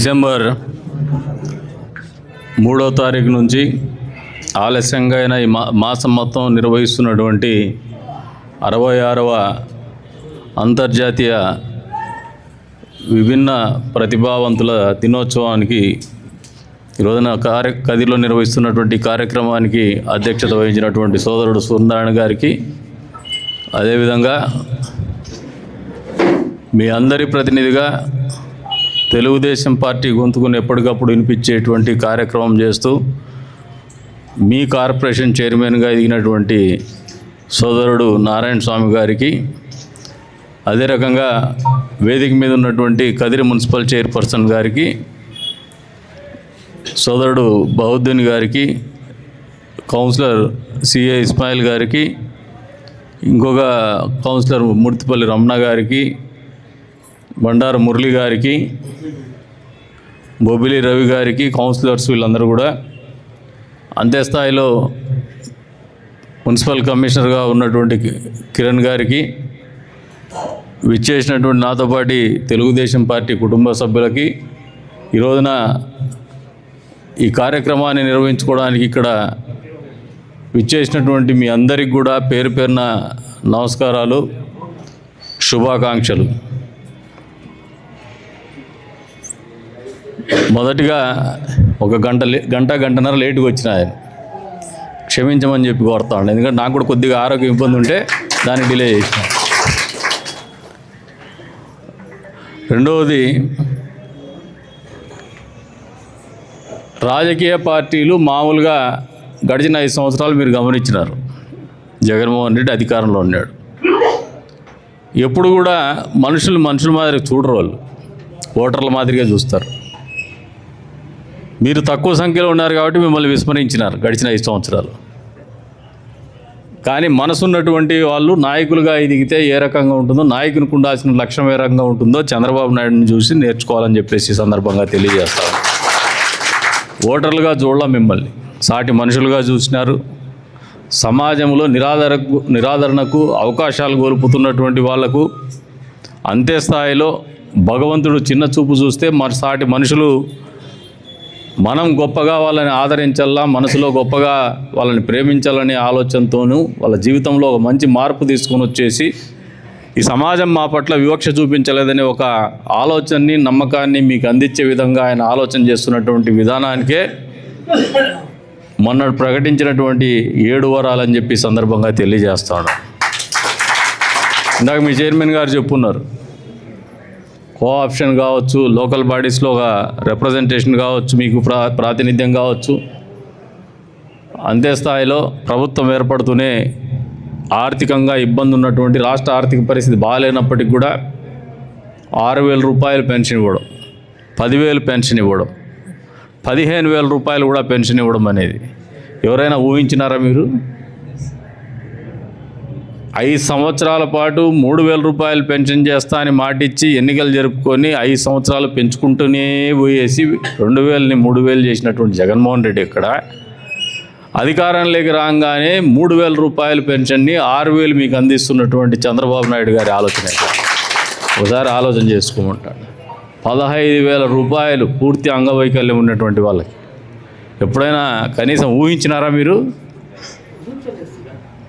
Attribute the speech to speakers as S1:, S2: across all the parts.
S1: December మూడో తారీఖు నుంచి ఆలస్యంగా అయిన ఈ మా మాసం మొత్తం నిర్వహిస్తున్నటువంటి అరవై ఆరవ అంతర్జాతీయ విభిన్న ప్రతిభావంతుల దినోత్సవానికి ఈ రోజున కార్య కదిలో నిర్వహిస్తున్నటువంటి కార్యక్రమానికి అధ్యక్షత వహించినటువంటి సోదరుడు సూర్యనారాయణ గారికి అదేవిధంగా మీ అందరి ప్రతినిధిగా తెలుగుదేశం పార్టీ గొంతుకుని ఎప్పటికప్పుడు వినిపించేటువంటి కార్యక్రమం చేస్తూ మీ కార్పొరేషన్ చైర్మన్గా ఎదిగినటువంటి సోదరుడు నారాయణ స్వామి గారికి అదే రకంగా వేదిక మీద ఉన్నటువంటి కదిరి మున్సిపల్ చైర్పర్సన్ గారికి సోదరుడు బౌద్ధుని గారికి కౌన్సిలర్ సిఏ ఇస్మాయిల్ గారికి ఇంకొక కౌన్సిలర్ మూర్తిపల్లి రమణ గారికి బండారు మురళి గారికి బొబ్బిలి రవి గారికి కౌన్సిలర్స్ వీళ్ళందరూ కూడా అంతే స్థాయిలో మున్సిపల్ కమిషనర్గా ఉన్నటువంటి కిరణ్ గారికి విచ్చేసినటువంటి నాతో పాటి తెలుగుదేశం పార్టీ కుటుంబ సభ్యులకి ఈ రోజున ఈ కార్యక్రమాన్ని నిర్వహించుకోవడానికి ఇక్కడ విచ్చేసినటువంటి మీ అందరికి కూడా పేరు పేరున నమస్కారాలు శుభాకాంక్షలు. మొదటిగా ఒక గంట లే గంట గంటన్నర లేటుగా వచ్చిన ఆయన క్షమించమని చెప్పి కోరుతాను. ఎందుకంటే నాకు కూడా కొద్దిగా ఆరోగ్య ఇబ్బంది ఉంటే దాన్ని డిలే చేసిన. రెండవది రాజకీయ పార్టీలు మామూలుగా గడిచిన ఐదు సంవత్సరాలు మీరు గమనించినారు. జగన్మోహన్ రెడ్డి అధికారంలో ఉన్నాడు. ఎప్పుడు కూడా మనుషులు మనుషుల మాదిరి చూడరు వాళ్ళు. ఓటర్ల మాదిరిగా చూస్తారు. మీరు తక్కువ సంఖ్యలో ఉన్నారు కాబట్టి మిమ్మల్ని విస్మరించినారు గడిచిన ఐదు సంవత్సరాలు. కానీ మనసున్నటువంటి వాళ్ళు నాయకులుగా ఎదిగితే ఏ రకంగా ఉంటుందో నాయకునికి ఉండాల్సిన లక్ష్యం ఏ రకంగా ఉంటుందో చంద్రబాబు నాయుడుని చూసి నేర్చుకోవాలని చెప్పేసి ఈ సందర్భంగా తెలియజేస్తాను. ఓటర్లుగా చూడాల మిమ్మల్ని. సాటి మనుషులుగా చూసినారు. సమాజంలో నిరాదరకు నిరాదరణకు అవకాశాలు కోల్పోతున్నటువంటి వాళ్ళకు అంతే స్థాయిలో భగవంతుడు చిన్న చూపు చూస్తే మరి సాటి మనుషులు మనం గొప్పగా వాళ్ళని ఆదరించాలా మనసులో గొప్పగా వాళ్ళని ప్రేమించాలనే ఆలోచనతోనూ వాళ్ళ జీవితంలో ఒక మంచి మార్పు తీసుకొని వచ్చేసి ఈ సమాజం మా పట్ల వివక్ష చూపించలేదనే ఒక ఆలోచనని నమ్మకాన్ని మీకు అందించే విధంగా ఆయన ఆలోచన చేస్తున్నటువంటి విధానానికే మొన్న ప్రకటించినటువంటి ఏడు వరాలని చెప్పి సందర్భంగా తెలియజేస్తాను. ఇందాక మీ చైర్మన్ గారు చెప్పున్నారు. కో ఆప్షన్ కావచ్చు లోకల్ బాడీస్లో ఒక రిప్రజెంటేషన్ కావచ్చు మీకు ప్రా ప్రాతినిధ్యం కావచ్చు. అంతే స్థాయిలో ప్రభుత్వం ఏర్పడుతూనే ఆర్థికంగా ఇబ్బంది ఉన్నటువంటి రాష్ట్ర ఆర్థిక పరిస్థితి బాగాలేనప్పటికి కూడా ఆరు వేల రూపాయలు పెన్షన్ ఇవ్వడం పదివేలు పెన్షన్ ఇవ్వడం పదిహేను వేల రూపాయలు కూడా పెన్షన్ ఇవ్వడం అనేది. ఎవరైనా ఊహించినారా మీరు? ఐదు సంవత్సరాల పాటు మూడు వేల రూపాయలు పెన్షన్ చేస్తా అని మాటిచ్చి ఎన్నికలు జరుపుకొని ఐదు సంవత్సరాలు పెంచుకుంటూనే పోయేసి రెండు వేలని మూడు వేలు చేసినటువంటి జగన్మోహన్ రెడ్డి ఇక్కడ. అధికారంలోకి రాగానే మూడు వేల రూపాయల పెన్షన్ని ఆరు వేలు మీకు అందిస్తున్నటువంటి చంద్రబాబు నాయుడు గారి ఆలోచన ఒకసారి ఆలోచన చేసుకోమంటాడు. పదహైదు వేల రూపాయలు పూర్తి అంగవైకల్యం ఉన్నటువంటి వాళ్ళకి. ఎప్పుడైనా కనీసం ఊహించినారా మీరు?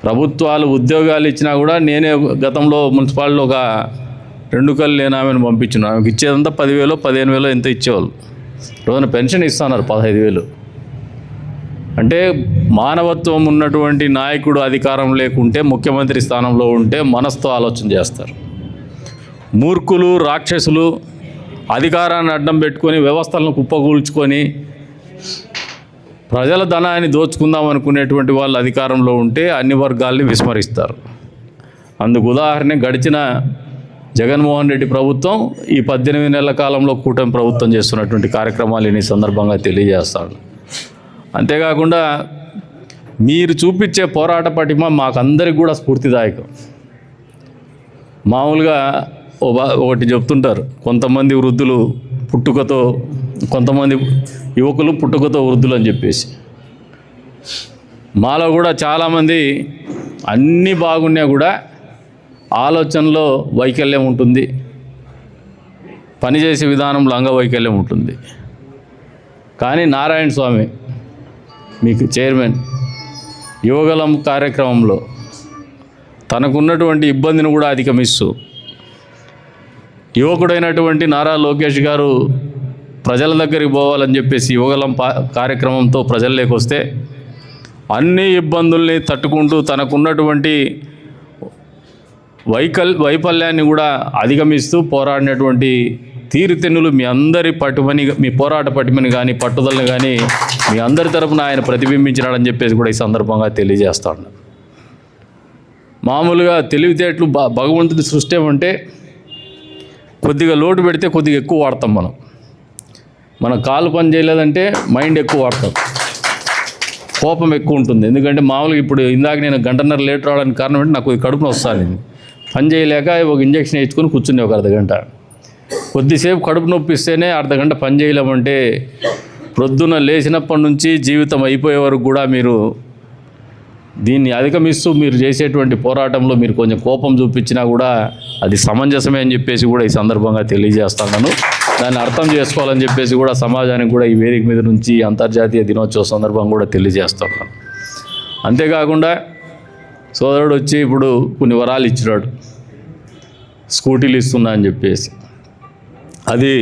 S1: ప్రభుత్వాలు ఉద్యోగాలు ఇచ్చినా కూడా నేనే గతంలో మున్సిపాలిటీలో ఒక రెండు కళ్ళు లేని ఆమెను పంపించిన. ఆమెకు ఇచ్చేదంతా పదివేలు పదిహేను వేలు ఎంత ఇచ్చేవాళ్ళు. రోజున పెన్షన్ ఇస్తున్నారు పదహైదు వేలు. అంటే మానవత్వం ఉన్నటువంటి నాయకుడు అధికారం లేకుంటే ముఖ్యమంత్రి స్థానంలో ఉంటే మనస్తో ఆలోచన చేస్తారు. మూర్ఖులు రాక్షసులు అధికారాన్ని అడ్డం పెట్టుకొని వ్యవస్థలను కుప్పకూల్చుకొని ప్రజల ధనాన్ని దోచుకుందాం అనుకునేటువంటి వాళ్ళు అధికారంలో ఉంటే అన్ని వర్గాల్ని విస్మరిస్తారు. అందుకు ఉదాహరణ గడిచిన జగన్మోహన్ రెడ్డి ప్రభుత్వం ఈ పద్దెనిమిది నెలల కాలంలో కూటమి ప్రభుత్వం చేస్తున్నటువంటి కార్యక్రమాలు ఈ సందర్భంగా తెలియజేస్తాను అంతేకాకుండా మీరు చూపించే పోరాట పటిమ మాకందరికి కూడా స్ఫూర్తిదాయకం. మామూలుగా ఒకటి చెప్తుంటారు కొంతమంది వృద్ధులు పుట్టుకతో కొంతమంది యువకులు పుట్టుకతో వృద్ధులు అని చెప్పేసి. మాలో కూడా చాలామంది అన్నీ బాగున్నా కూడా ఆలోచనలో వైకల్యం ఉంటుంది. పనిచేసే విధానంలో అంగవైకల్యం ఉంటుంది. కానీ నారాయణ స్వామి మీకు చైర్మన్ యువగలం కార్యక్రమంలో తనకున్నటువంటి ఇబ్బందిని కూడా అధిగమిస్తూ యువకుడైనటువంటి నారా లోకేష్ గారు ప్రజల దగ్గరికి పోవాలని చెప్పేసి యువగలం కార్యక్రమంతో ప్రజల్లోకి వస్తే అన్ని ఇబ్బందుల్ని తట్టుకుంటూ తనకున్నటువంటి వైకల్ వైఫల్యాన్ని కూడా అధిగమిస్తూ పోరాడినటువంటి తీరుతెన్నులు మీ అందరి పట్టుమని మీ పోరాట పట్టుమని కానీ పట్టుదలని కానీ మీ అందరి తరపున ఆయన ప్రతిబింబించినాడని చెప్పేసి కూడా ఈ సందర్భంగా తెలియజేస్తాను మామూలుగా తెలివితేటలు భ భగవంతుడి సృష్టి ఏమంటే కొద్దిగా లోటు పెడితే కొద్దిగా ఎక్కువ వాడతాం మనం. మన కాలు పని చేయలేదంటే మైండ్ ఎక్కువ వాడతాం. కోపం ఎక్కువ ఉంటుంది. ఎందుకంటే మామూలుగా ఇప్పుడు ఇందాక నేను గంటన్నర లేట్ రావడానికి కారణం ఏంటి? నాకు కడుపున వస్తాను పని చేయలేక ఒక ఇంజక్షన్ వేసుకొని కూర్చుని ఒక అర్ధగంట. కొద్దిసేపు కడుపు నొప్పి ఇస్తేనే అర్ధగంట పని చేయలేమంటే ప్రొద్దున లేచినప్పటి నుంచి జీవితం అయిపోయే వరకు కూడా మీరు దీన్ని అధిగమిస్తూ మీరు చేసేటువంటి పోరాటంలో మీరు కొంచెం కోపం చూపించినా కూడా అది సమంజసమే అని చెప్పేసి కూడా ఈ సందర్భంగా తెలియజేస్తున్నాను దాన్ని అర్థం చేసుకోవాలని చెప్పేసి కూడా సమాజానికి కూడా ఈ వేదిక మీద నుంచి అంతర్జాతీయ దినోత్సవ సందర్భం కూడా తెలియజేస్తున్నాను అంతేకాకుండా సోదరుడు వచ్చి ఇప్పుడు కొన్ని వరాలు ఇచ్చినాడు. స్కూటీలు ఇస్తున్నా అని చెప్పేసి. అది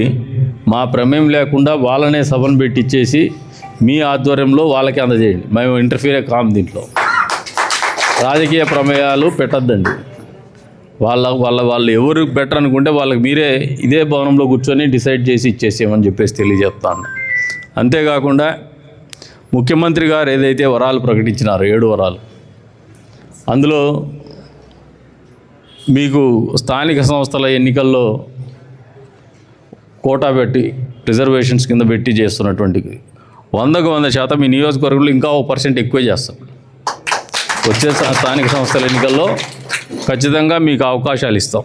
S1: మా ప్రమేయం లేకుండా వాళ్ళనే సభను పెట్టించేసి మీ ఆధ్వర్యంలో వాళ్ళకి అందజేయండి. మేము ఇంటర్ఫీరే కాము దీంట్లో. రాజకీయ ప్రమేయాలు పెట్టద్దండి. వాళ్ళ వాళ్ళ వాళ్ళు ఎవరు బెటర్ అనుకుంటే వాళ్ళకి మీరే ఇదే భవనంలో కూర్చొని డిసైడ్ చేసి ఇచ్చేసేయమని చెప్పేసి తెలియజెప్తాను అంతేకాకుండా ముఖ్యమంత్రి గారు ఏదైతే వరాలు ప్రకటించినారు ఏడు వరాలు అందులో మీకు స్థానిక సంస్థల ఎన్నికల్లో కోటా పెట్టి రిజర్వేషన్స్ కింద పెట్టి చేస్తున్నటువంటి వందకు వంద శాతం ఈ నియోజకవర్గంలో ఇంకా ఓ పర్సెంట్ ఎక్కువే చేస్తాం వచ్చే స్థానిక సంస్థల ఎన్నికల్లో ఖచ్చితంగా మీకు అవకాశాలు ఇస్తాం.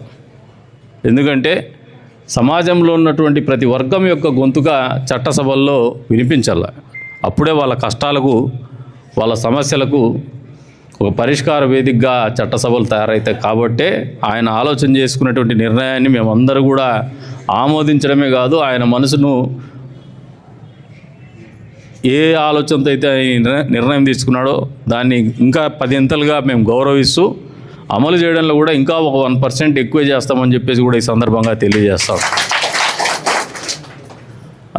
S1: ఎందుకంటే సమాజంలో ఉన్నటువంటి ప్రతి వర్గం యొక్క గొంతుక చట్టసభల్లో వినిపించాల. అప్పుడే వాళ్ళ కష్టాలకు వాళ్ళ సమస్యలకు ఒక పరిష్కార వేదికగా చట్టసభలు తయారవుతాయి కాబట్టే ఆయన ఆలోచన చేసుకున్నటువంటి నిర్ణయాన్ని మేమందరూ కూడా ఆమోదించడమే కాదు ఆయన మనసును ఏ ఆలోచనతో అయితే నిర్ణయం తీసుకున్నాడో దాన్ని ఇంకా పదింతలుగా మేము గౌరవిస్తూ అమలు చేయడంలో కూడా ఇంకా ఒక వన్ పర్సెంట్ ఎక్కువ చేస్తామని చెప్పేసి కూడా ఈ సందర్భంగా తెలియజేస్తాం.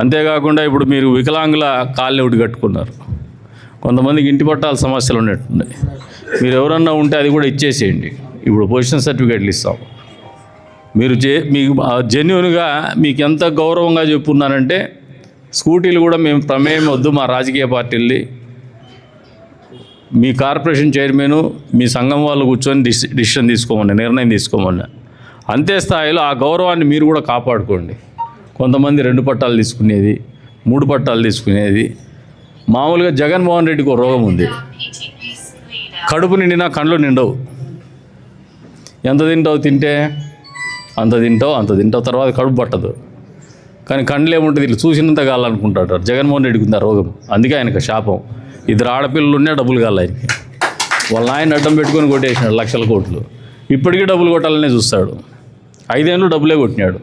S1: అంతేకాకుండా ఇప్పుడు మీరు వికలాంగుల కాళ్ళు ఒకటి కట్టుకున్నారు. కొంతమందికి ఇంటి పట్టాల సమస్యలు ఉన్నట్టున్నాయి. మీరు ఎవరన్నా ఉంటే అది కూడా ఇచ్చేసేయండి. ఇప్పుడు పొజిషన్ సర్టిఫికేట్లు ఇస్తాం. మీరు చే మీకు జెన్యున్గా మీకు ఎంత గౌరవంగా చెప్పున్నానంటే స్కూటీలు కూడా మేము ప్రమేయం వద్దు మా రాజకీయ పార్టీల్ని మీ కార్పొరేషన్ చైర్మన్ మీ సంఘం వాళ్ళు కూర్చొని డిసిషన్ తీసుకోమని నిర్ణయం తీసుకోమన్నా. అంతే స్థాయిలో ఆ గౌరవాన్ని మీరు కూడా కాపాడుకోండి. కొంతమంది రెండు పట్టాలు తీసుకునేది మూడు పట్టాలు తీసుకునేది. మామూలుగా జగన్మోహన్ రెడ్డికి ఒక రోగం ఉంది. కడుపు నిండినా కండ్లు నిండవు. ఎంత తింటావు తింటే అంత తింటావు అంత తింటావు తర్వాత కడుపు పట్టదు. కానీ కండ్లు ఏముంటుంది? ఇట్లా చూసినంత కావాలనుకుంటాడు జగన్మోహన్ రెడ్డికి ఉంది ఆ రోగం. అందుకే ఆయనకు శాపం. ఇద్దరు ఆడపిల్లలు ఉన్నా డబ్బులు కావాలి ఆయనకి. వాళ్ళ ఆయన అడ్డం పెట్టుకొని కొట్టేసినాడు లక్షల కోట్లు. ఇప్పటికీ డబ్బులు కొట్టాలనే చూస్తాడు. ఐదేళ్ళు డబ్బులే కొట్టినాడు.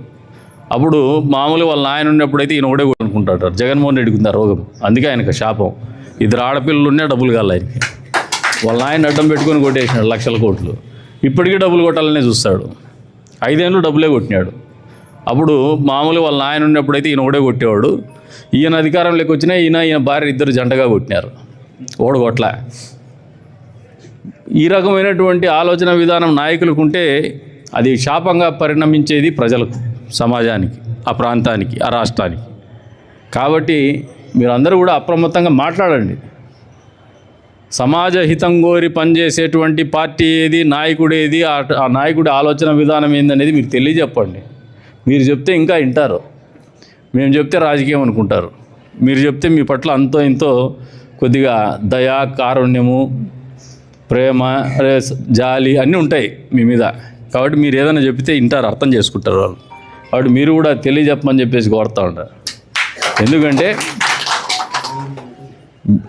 S1: అప్పుడు మామూలుగా వాళ్ళ నాయన ఉన్నప్పుడైతే ఈయన ఒకటే కొనుక్కుంటాడు జగన్మోహన్ రెడ్డికి ఉంది ఆ రోగం. అందుకే ఆయనకు శాపం. ఇద్దరు ఆడపిల్లలు ఉన్నా డబ్బులు కావాలి ఆయనకి. వాళ్ళ నాయన అడ్డం పెట్టుకొని కొట్టేసినాడు లక్షల కోట్లు. ఇప్పటికీ డబ్బులు కొట్టాలనే చూస్తాడు. ఐదేళ్ళు డబ్బులే కొట్టినాడు. అప్పుడు మామూలుగా వాళ్ళ నాయన ఉన్నప్పుడైతే ఈయన ఒకటే కొట్టేవాడు. ఈయన అధికారంలోకి వచ్చినా ఈయన ఈయన భార్య ఇద్దరు జంటగా కొట్టినారు. ఓడగొట్ల ఈ రకమైనటువంటి ఆలోచన విధానం నాయకులకు ఉంటే అది శాపంగా పరిణమించేది ప్రజలకు సమాజానికి ఆ ప్రాంతానికి ఆ రాష్ట్రానికి. కాబట్టి మీరందరూ కూడా అప్రమత్తంగా మాట్లాడండి. సమాజ హితం కోరి పనిచేసేటువంటి పార్టీ ఏది నాయకుడు ఏది ఆ ఆ నాయకుడి ఆలోచన విధానం ఏందనేది మీరు తెలియజెప్పండి. మీరు చెప్తే ఇంకా వింటారు. మేము చెప్తే రాజకీయం అనుకుంటారు. మీరు చెప్తే మీ పట్ల అంతో ఇంతో కొద్దిగా దయా కారుణ్యము ప్రేమ జాలి అన్నీ ఉంటాయి మీ మీద. కాబట్టి మీరు ఏదైనా చెప్తే వింటారు అర్థం చేసుకుంటారు వాళ్ళు. కాబట్టి మీరు కూడా తెలియజెప్పమని చెప్పేసి కోరుతూ ఉంటారు. ఎందుకంటే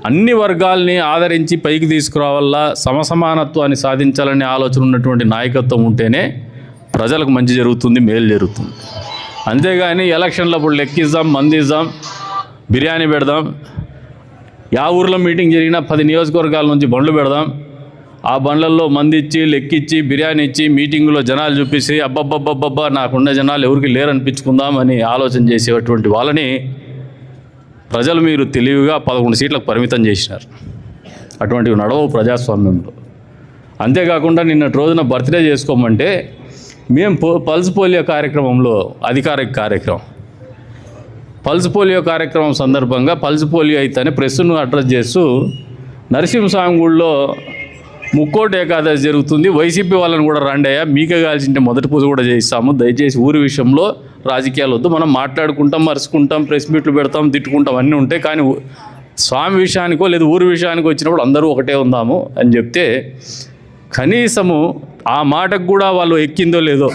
S1: అన్ని వర్గాల్ని ఆదరించి పైకి తీసుకురావాలా సమసమానత్వాన్ని సాధించాలనే ఆలోచన ఉన్నటువంటి నాయకత్వం ఉంటేనే ప్రజలకు మంచి జరుగుతుంది మేలు జరుగుతుంది. అంతేగాని ఎలక్షన్లప్పుడు లెక్కిద్దాం మందిద్దాం బిర్యానీ పెడదాం యా ఊర్లో మీటింగ్ జరిగినా పది నియోజకవర్గాల నుంచి బండ్లు పెడదాం ఆ బండ్లల్లో మంది ఇచ్చి లెక్కిచ్చి బిర్యానీ ఇచ్చి మీటింగులో జనాలు చూపిసి అబ్బబ్బబ్బబ్బబ్బా నాకున్న జనాలు ఎవరికి లేరనిపించుకుందాం అని ఆలోచన చేసేటువంటి వాళ్ళని ప్రజలు మీరు తెలివిగా పదకొండు సీట్లకు పరిమితం చేసినారు. అటువంటివి నడవవు ప్రజాస్వామ్యంలో. అంతేకాకుండా నిన్నటి రోజున బర్త్డే చేసుకోమంటే మేము పో పల్స్ పోలియో కార్యక్రమంలో అధికారిక కార్యక్రమం. పల్స్ పోలియో కార్యక్రమం సందర్భంగా పల్స్ పోలియో అయితేనే ప్రెస్ను అడ్రస్ చేస్తూ నరసింహస్వామి గుడిలో ముక్కోటి ఏకాదశి జరుగుతుంది. వైసీపీ వాళ్ళని కూడా రండయ్యా మీకే కాల్సింటే మొదటి పూజ కూడా చేయిస్తాము. దయచేసి ఊరి విషయంలో రాజకీయాలు వద్దు. మనం మాట్లాడుకుంటాం మరుచుకుంటాం ప్రెస్ మీట్లు పెడతాం తిట్టుకుంటాం అన్నీ ఉంటాయి. కానీ స్వామి విషయానికో లేదు ఊరి విషయానికి వచ్చినప్పుడు అందరూ ఒకటే ఉందాము అని చెప్తే కనీసము ఆ మాటకు కూడా వాళ్ళు ఎక్కిందో లేదో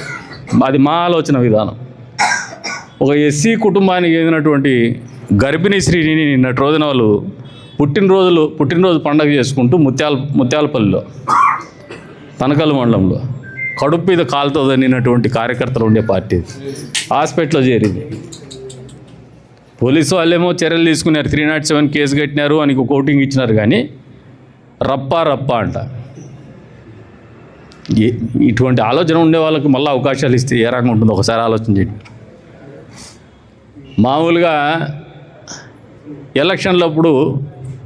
S1: అది మా ఆలోచన విధానం. ఒక ఎస్సీ కుటుంబానికి చెందినటువంటి గర్భిణీ స్త్రీని నిన్నటి రోజున వాళ్ళు పుట్టినరోజులు పుట్టినరోజు పండగ చేసుకుంటూ ముత్యాల ముత్యాలపల్లిలో తనకల్ మండలంలో కడుపు మీద కాలుతో నిన్నటువంటి కార్యకర్తలు ఉండే పార్టీ హాస్పిటల్లో చేరింది. పోలీసు వాళ్ళేమో చర్యలు తీసుకున్నారు. త్రీ నాట్ సెవెన్ కేసు కట్టినారు అని కోటింగ్ ఇచ్చినారు కానీ రప్పా రప్పా అంట. ఇటువంటి ఆలోచన ఉండే వాళ్ళకి మళ్ళీ అవకాశాలు ఇస్తే ఏ రకంగా ఉంటుందో ఒకసారి ఆలోచన చేయండి. మామూలుగా ఎలక్షన్లప్పుడు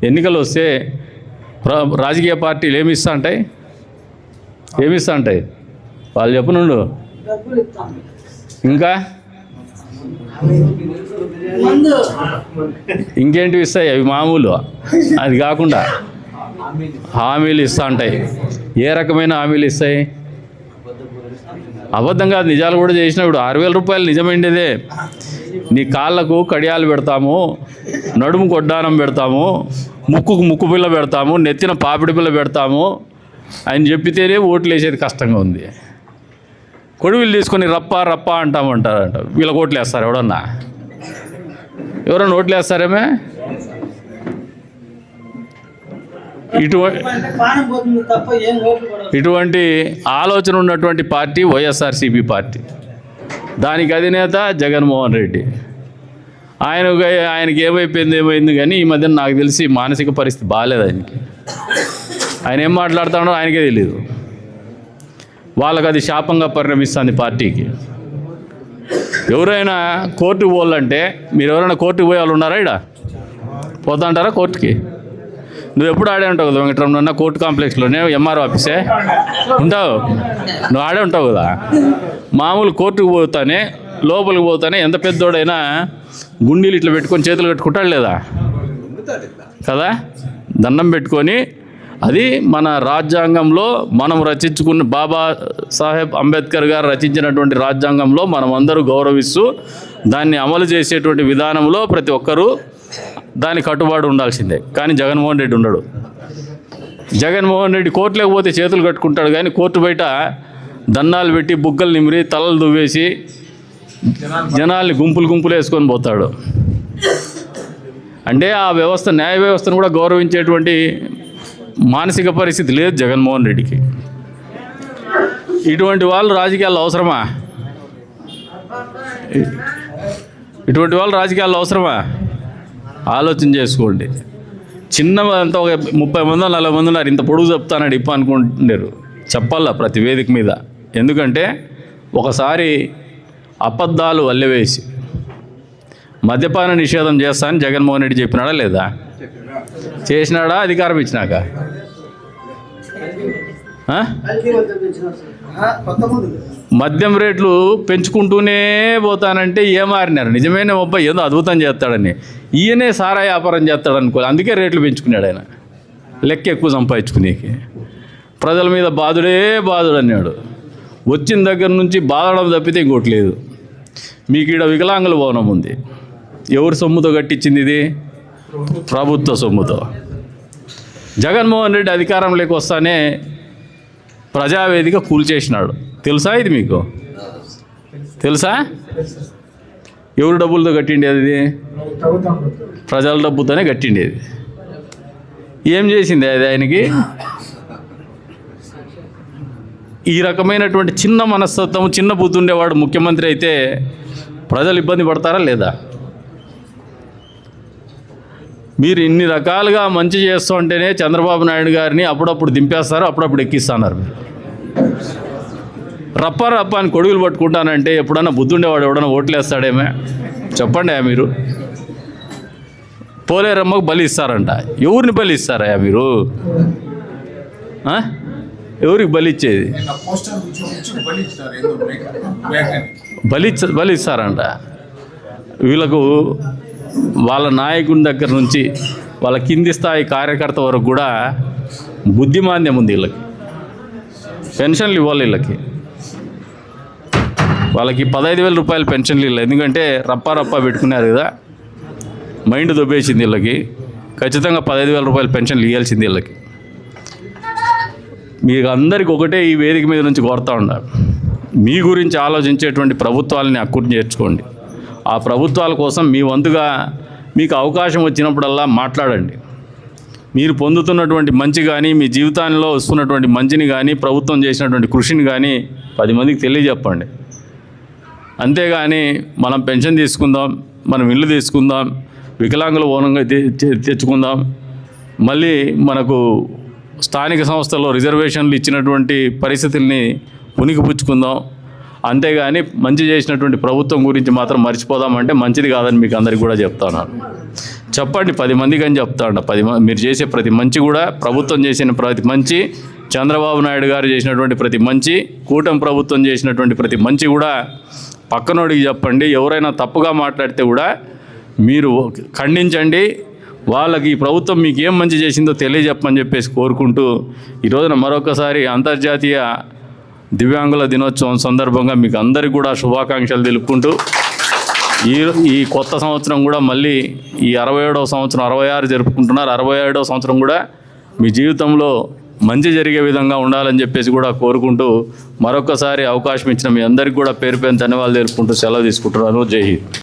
S1: ఎన్నికలు వస్తే రాజకీయ పార్టీలు ఏమి ఇస్తా ఉంటాయి? ఏమి ఇస్తా ఉంటాయి? వాళ్ళు చెప్పనుండు ఇంకా? ఇంకేంటివి ఇస్తాయి? అవి మామూలు. అది కాకుండా హామీలు ఇస్తూ ఉంటాయి. ఏ రకమైన హామీలు ఇస్తాయి? అబద్ధం కాదు నిజాలు కూడా చేసినప్పుడు ఆరు వేల రూపాయలు నిజమైండేదే. నీ కాళ్ళకు కడియాలు పెడతాము నడుము కొడ్డానం పెడతాము ముక్కుకు ముక్కు పిల్ల పెడతాము నెత్తిన పాపిడి పిల్ల పెడతాము అని చెప్పితేనే ఓట్లు వేసేది కష్టంగా ఉంది. కొడువులు తీసుకొని రప్ప రప్ప అంటామంటారంట. వీళ్ళకి ఓట్లు వేస్తారు ఎవడన్నా ఎవరన్నా ఓట్లు వేస్తారేమే ఇటువంటి ఇటువంటి ఆలోచన ఉన్నటువంటి పార్టీ వైఎస్ఆర్సీపీ పార్టీ. దానికి అధినేత జగన్మోహన్ రెడ్డి. ఆయన ఆయనకి ఏమైపోయింది ఏమైంది కానీ ఈ మధ్య నాకు తెలిసి మానసిక పరిస్థితి బాగాలేదు ఆయనకి. ఆయన ఏం మాట్లాడుతాడో ఆయనకే తెలియదు వాళ్ళకి అది శాపంగా పరిణమిస్తుంది పార్టీకి. ఎవరైనా కోర్టుకు పోవాలంటే మీరు ఎవరైనా కోర్టుకు పోయే వాళ్ళు ఉన్నారా ఇక్కడ పోతా అంటారా కోర్టుకి? నువ్వు ఎప్పుడు ఆడే ఉంటావు కదా వెంకటరమణ? కోర్టు కాంప్లెక్స్లోనే ఎంఆర్ఓ ఆఫీసే? ఉంటావు. నువ్వు ఆడే ఉంటావు కదా? మామూలు కోర్టుకు పోతానే లోపలికి పోతానే ఎంత పెద్దోడైనా గుండీలు ఇట్లా పెట్టుకొని చేతులు కట్టుకుంటాడు లేదా? కదా? దండం పెట్టుకొని అది మన రాజ్యాంగంలో మనం రచించుకున్న బాబా సాహెబ్ అంబేద్కర్ గారు రచించినటువంటి రాజ్యాంగంలో మనం అందరూ గౌరవిస్తూ దాన్ని అమలు చేసేటువంటి విధానంలో ప్రతి ఒక్కరూ దాని కట్టుబాటు ఉండాల్సిందే. కానీ జగన్మోహన్ రెడ్డి ఉండడు. జగన్మోహన్ రెడ్డి కోర్టులోకి పోతే చేతులు కట్టుకుంటాడు. కానీ కోర్టు బయట దన్నాలు పెట్టి బుగ్గలు నిమిరి తలలు దువ్వేసి జనాల్ని గుంపులు గుంపులు వేసుకొని పోతాడు. అంటే ఆ వ్యవస్థ న్యాయ వ్యవస్థను కూడా గౌరవించేటువంటి మానసిక పరిస్థితి లేదు జగన్మోహన్ రెడ్డికి. ఇటువంటి వాళ్ళు రాజకీయాల్లో అవసరమా? ఇటువంటి వాళ్ళు రాజకీయాల్లో అవసరమా? ఆలోచన చేసుకోండి. చిన్న ఒక ముప్పై మంది నలభై మంది ఉన్నారు ఇంత పొడుగు చెప్తానని ఇప్ప అనుకుంటున్నారు. చెప్పాలా ప్రతి వేదిక మీద? ఎందుకంటే ఒకసారి అబద్ధాలు అల్లెవేసి మద్యపాన నిషేధం చేస్తానని జగన్మోహన్ రెడ్డి చెప్పినాడా లేదా? చేసినాడా? అధికారం ఇచ్చినాక? మద్యం రేట్లు పెంచుకుంటూనే పోతానంటే ఏమారినారు నిజమైన అబ్బాయి ఏదో అద్భుతం చేస్తాడని. ఈయనే సారా వ్యాపారం చేస్తాడు అనుకో అందుకే రేట్లు పెంచుకున్నాడు ఆయన. లెక్క ఎక్కువ సంపాదించుకునేకి. ప్రజల మీద బాధుడే బాధుడు అన్నాడు. వచ్చిన దగ్గర నుంచి బాధడం తప్పితే ఇంకోటి లేదు. మీకు ఈడ వికలాంగుల భవనం ఉంది. ఎవరి సొమ్ముతో కట్టించింది ఇది? ప్రభుత్వ సొమ్ముతో. జగన్మోహన్ రెడ్డి అధికారంలోకి వస్తానే ప్రజావేదిక కూల్చేసినాడు తెలుసా ఇది మీకు? తెలుసా? ఎవరు డబ్బులతో కట్టిండేది ఇది ప్రజల డబ్బుతోనే కట్టిండేది ఏం చేసింది అది ఆయనకి? ఈ రకమైనటువంటి చిన్న మనస్తత్వం చిన్న బుద్ధి ఉండేవాడు ముఖ్యమంత్రి అయితే ప్రజలు ఇబ్బంది పడతారా లేదా? మీరు ఇన్ని రకాలుగా మంచి చేస్తుంటేనే చంద్రబాబు నాయుడు గారిని అప్పుడప్పుడు దింపేస్తారు అప్పుడప్పుడు ఎక్కిస్తున్నారు మీరు. రప్ప రప్ప అని కొడుగులు పట్టుకుంటానంటే ఎప్పుడన్నా బుద్ధుండేవాడు ఎవడన్నా ఓట్లేస్తాడేమే? చెప్పండి మీరు. పోలేరమ్మకు బలి ఇస్తారంట. ఎవరిని బలి ఇస్తారా మీరు? ఎవరికి బలి ఇచ్చేది? బలి బలి ఇస్తారంట. వీళ్ళకు వాళ్ళ నాయకుని దగ్గర నుంచి వాళ్ళ కింది స్థాయి కార్యకర్త వరకు కూడా బుద్ధిమాంద్యం ఉంది వీళ్ళకి. పెన్షన్లు ఇవ్వాలి వీళ్ళకి. వాళ్ళకి పదహైదు వేల రూపాయలు పెన్షన్లు ఇవ్వలేదు ఎందుకంటే రప్పా రప్పా పెట్టుకున్నారు కదా. మైండ్ దొబ్బేసింది వీళ్ళకి. ఖచ్చితంగా పదహైదు వేల రూపాయలు పెన్షన్లు ఇవ్వాల్సింది వీళ్ళకి. మీకు అందరికి ఒకటే ఈ వేదిక మీద నుంచి కోరుతా ఉండాలి మీ గురించి ఆలోచించేటువంటి ప్రభుత్వాలని అక్కుని చేర్చుకోండి. ఆ ప్రభుత్వాల కోసం మీ వంతుగా మీకు అవకాశం వచ్చినప్పుడల్లా మాట్లాడండి. మీరు పొందుతున్నటువంటి మంచి కానీ మీ జీవితాల్లో వస్తున్నటువంటి మంచిని కానీ ప్రభుత్వం చేసినటువంటి కృషిని కానీ పది మందికి తెలియజెప్పండి. అంతేగాని మనం పెన్షన్ తీసుకుందాం మనం ఇల్లు తీసుకుందాం వికలాంగుల ఓనంగా తెచ్చుకుందాం మళ్ళీ మనకు స్థానిక సంస్థల్లో రిజర్వేషన్లు ఇచ్చినటువంటి పరిస్థితుల్ని పుణికిపుచ్చుకుందాం అంతేగాని మంచి చేసినటువంటి ప్రభుత్వం గురించి మాత్రం మర్చిపోదామంటే మంచిది కాదని మీకు అందరికీ కూడా చెప్తాను చెప్పండి పది మందికి అని చెప్తాడు. పది మీరు చేసే ప్రతి మంచి కూడా ప్రభుత్వం చేసిన ప్రతి మంచి చంద్రబాబు నాయుడు గారు చేసినటువంటి ప్రతి మంచి కూటమి ప్రభుత్వం చేసినటువంటి ప్రతి మంచి కూడా పక్కనోడికి చెప్పండి ఎవరైనా తప్పుగా మాట్లాడితే కూడా మీరు ఖండించండి. వాళ్ళకి ఈ ప్రభుత్వం మీకు ఏం మంచి చేసిందో తెలియజెప్పని చెప్పేసి కోరుకుంటూ ఈ రోజున మరొకసారి అంతర్జాతీయ దివ్యాంగుల దినోత్సవం సందర్భంగా మీకు అందరికీ కూడా శుభాకాంక్షలు తెలుపుకుంటూ ఈ ఈ కొత్త సంవత్సరం కూడా మళ్ళీ ఈ అరవై ఏడవ సంవత్సరం అరవై ఆరు జరుపుకుంటున్నారు. అరవై ఏడవ సంవత్సరం కూడా మీ జీవితంలో మంచి జరిగే విధంగా ఉండాలని చెప్పేసి కూడా కోరుకుంటూ మరొకసారి అవకాశం ఇచ్చిన మీ అందరికీ కూడా పేరు పేరు ధన్యవాదాలు తెలుపుకుంటూ సెలవు తీసుకుంటున్నాను. జై హింద్.